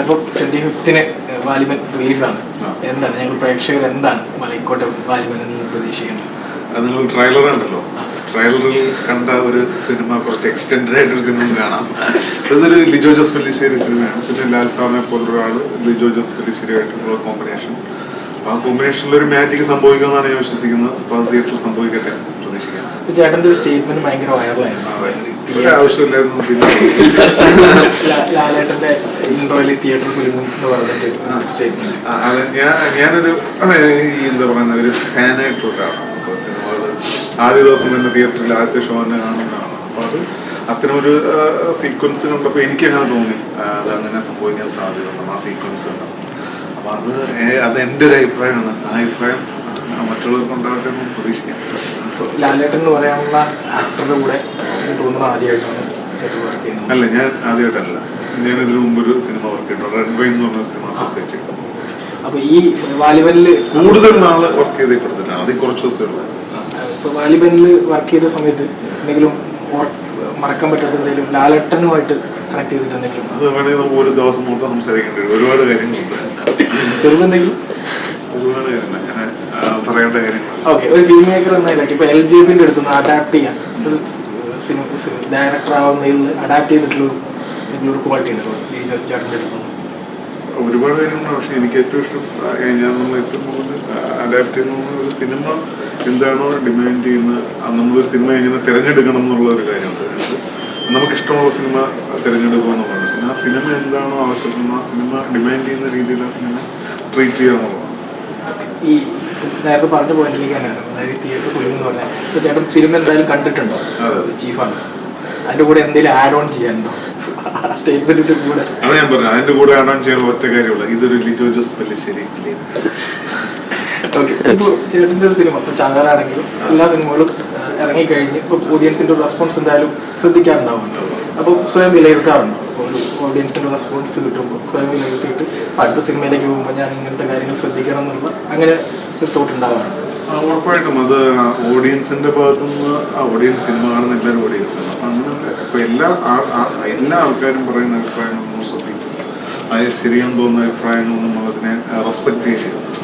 അപ്പോൾ ട്വന്റി ഫിഫ്തിന് വാലിബൻ റിലീസാണ്. എന്താണ്? ഞങ്ങൾ പ്രേക്ഷകർ എന്താണ് മലയിക്കോട്ടെ വാലിബൻ എന്ന് പ്രതീക്ഷിക്കുന്നത് അത് ട്രെയിലർ ഉണ്ടല്ലോ ട്രെയിലറിൽ കണ്ട ഒരു സിനിമ കുറച്ച് എക്സ്റ്റെൻഡഡ് ആയിട്ട് ഒരു സിനിമ കാണാം. അതൊരു ലിജോ ജോസ് പെല്ലിശ്ശേരി സിനിമയാണ്. പിന്നെ ലാൽ സാറിനെ പോലൊരാൾ ലിജോ ജോസ് പെല്ലിശ്ശേരി ആയിട്ടുള്ള കോമ്പിനേഷൻ ആ കോമ്പിനേഷനിൽ ഒരു മാജിക് സംഭവിക്കുമെന്നാണ് ഞാൻ വിശ്വസിക്കുന്നത്. അപ്പോൾ അത് തിയേറ്ററിൽ സംഭവിക്കട്ടെ പ്രതീക്ഷിക്കാം ചേട്ടന്റെ ചേട്ടന്റെ ഒരു സ്റ്റേറ്റ്മെന്റ് ഭയങ്കര വൈറലായിരുന്നു ഒരു ആവശ്യമില്ലായിരുന്നു പിന്നെ. ലാ- ലാലേട്ടന്റെ ഇൻട്രോയിൽ തിയേറ്റർ കുലുങ്ങും എന്ന് പറഞ്ഞിട്ട് ആ, അത് ഞാൻ ഞാനൊരു എന്താ പറയുന്ന ഒരു ഫാനായിട്ടുള്ള സിനിമകൾ അപ്പോൾ സിനിമകൾ ആദ്യ ദിവസം തന്നെ തിയേറ്ററിൽ ആദ്യത്തെ ഷോ തന്നെ കാണുന്നതാണ്. അപ്പോൾ അത് അത്തരമൊരു സീക്വൻസ് കണ്ടപ്പോൾ എനിക്ക് അങ്ങനെ തോന്നി. അത് അങ്ങനെ സംഭവിക്കാൻ സാധ്യതയുണ്ട്. ആ സീക്വൻസ് ഉണ്ടാവും അപ്പോൾ അത് അത് എന്റെ ഒരു അഭിപ്രായമാണ്. ആ അഭിപ്രായം മറ്റുള്ളവർക്ക് ഉണ്ടാകട്ടെ എന്ന് പ്രതീക്ഷിക്കാം. ലാലേട്ടൻ എന്ന് പറയാനുള്ള ആക്ടറുടെ കൂടെ എനിക്ക് തോന്നുന്നു ആദ്യമായിട്ടാണ് അല്ല ഞാൻ ആദ്യമായിട്ടല്ല. ഞാൻ ഇതിനു മുമ്പ് ഒരു സിനിമ വർക്ക് ചെയ്തിട്ടുണ്ട്. റെഡ് വൈൻ എന്ന് പറഞ്ഞ സിനിമ സൊസൈറ്റി അപ്പൊ ഈ വാലിബനിൽ കൂടുതൽ നാൾ വർക്ക് ചെയ്തിട്ടില്ല ആദ്യം കുറച്ച് ദിവസമേ ഉള്ളൂ. ഇപ്പൊ വാലിബനിൽ വർക്ക് ചെയ്ത സമയത്ത് എന്തെങ്കിലും മറക്കാൻ പറ്റാത്ത എന്തെങ്കിലും ലാലേട്ടനുമായിട്ട് കണക്ട് ചെയ്തിട്ടുണ്ടെങ്കിലും അത് വേണമെങ്കിൽ നമുക്ക് ഒരു ദിവസം മൊത്തം സംസാരിക്കേണ്ടി ഒരുപാട് കാര്യങ്ങളുണ്ട്. ചെറുതെന്തെങ്കിലും ഒരുപാട് കാര്യങ്ങൾ അങ്ങനെ ആ, പറയേണ്ട കാര്യം. ഓക്കെ ഒരു ഫിലിം മേക്കർ എന്ന നിലയ്ക്ക് ഇപ്പൊ എൽ ജെ പിന്റെ അടുത്ത് നിന്ന് അഡാപ്റ്റ് ചെയ്യാൻ ഒരു സിനിമ ഡയറക്ടർ ആവുന്നതിൽ അഡാപ്റ്റ് ചെയ്തിട്ടുള്ള ഒരു- എന്തെങ്കിലും ഒരു ക്വാളിറ്റി ഉണ്ടല്ലോ ഈ ചേട്ടന്റെ അടുത്ത് ഒരുപാട് കാര്യങ്ങളുണ്ട്. പക്ഷെ എനിക്ക് ഏറ്റവും ഇഷ്ടം ഞാൻ നമ്മൾ ഏറ്റവും കൂടുതൽ അഡാപ്റ്റ് ചെയ്യുന്ന ഒരു സിനിമ എന്താണോ ഡിമാൻഡ് ചെയ്യുന്നത് നമ്മളൊരു സിനിമ എങ്ങനെ തിരഞ്ഞെടുക്കണം എന്നുള്ള ഒരു കാര്യമുണ്ട്. നമുക്ക് ഇഷ്ടമുള്ള സിനിമ തിരഞ്ഞെടുക്കുക എന്നുള്ളത് പിന്നെ ആ സിനിമ എന്താണോ ആവശ്യപ്പെടുന്നത് ആ സിനിമ ഡിമാൻഡ് ചെയ്യുന്ന രീതിയിൽ ആ സിനിമ ട്രീറ്റ് ചെയ്യുക എന്നുള്ളതാണ് ഈ നേരത്തെ പറഞ്ഞ പോയിന്റിലേക്ക് തന്നെയാണ്. അതായത് തിയേറ്റർ ഫിലിം എന്ന് പറഞ്ഞാൽ ഇപ്പൊ ചേട്ടൻ ഫിലിം എന്തായാലും കണ്ടിട്ടുണ്ടോ. ചീഫാണ് അതിന്റെ കൂടെ എന്തെങ്കിലും ആഡ് ഓൺ ചെയ്യാനുണ്ടോ സ്റ്റേറ്റ്മെന്റിന്റെ കൂടെ. അത് ഞാൻ പറഞ്ഞു അതിന്റെ കൂടെ ആഡ് ഓൺ ചെയ്യാൻ ഒറ്റ കാര്യമുള്ള. ഇതൊരു ജോസ് പെല്ലിശ്ശേരി സിനിമ ചാകാറാണെങ്കിലും എല്ലാ സിനിമകളും ഇറങ്ങിക്കഴിഞ്ഞ് ഓഡിയൻസിന്റെ റെസ്പോൺസ് എന്തായാലും ശ്രദ്ധിക്കാറുണ്ടാവുമല്ലോ അപ്പോൾ സ്വയം വിലയിരുത്താറുണ്ട്? ഒരു റെസ്പോൺസ് കിട്ടുമ്പോൾ സ്വയം വിലയിരുത്തിയിട്ട് അടുത്ത സിനിമയിലേക്ക് പോകുമ്പോൾ ഞാൻ ഇങ്ങനത്തെ കാര്യങ്ങൾ ശ്രദ്ധിക്കണം എന്നുള്ള അങ്ങനെ തോട്ട് ഉണ്ടാവാറുണ്ട്. ഉറപ്പായിട്ടും അത് ഓഡിയൻസിന്റെ ഭാഗത്തുനിന്ന് ഓഡിയൻസ് സിനിമ കാണുന്ന എല്ലാവരും ഓഡിയൻസ് ആണ്. അങ്ങനെ ഇപ്പൊ എല്ലാ എല്ലാ ആൾക്കാരും പറയുന്ന അഭിപ്രായങ്ങളൊന്നും ശ്രദ്ധിക്കും അത് ശരിയെന്ന് തോന്നുന്ന അഭിപ്രായങ്ങളൊന്നും അതിനെ റെസ്പെക്ട് ചെയ്യുക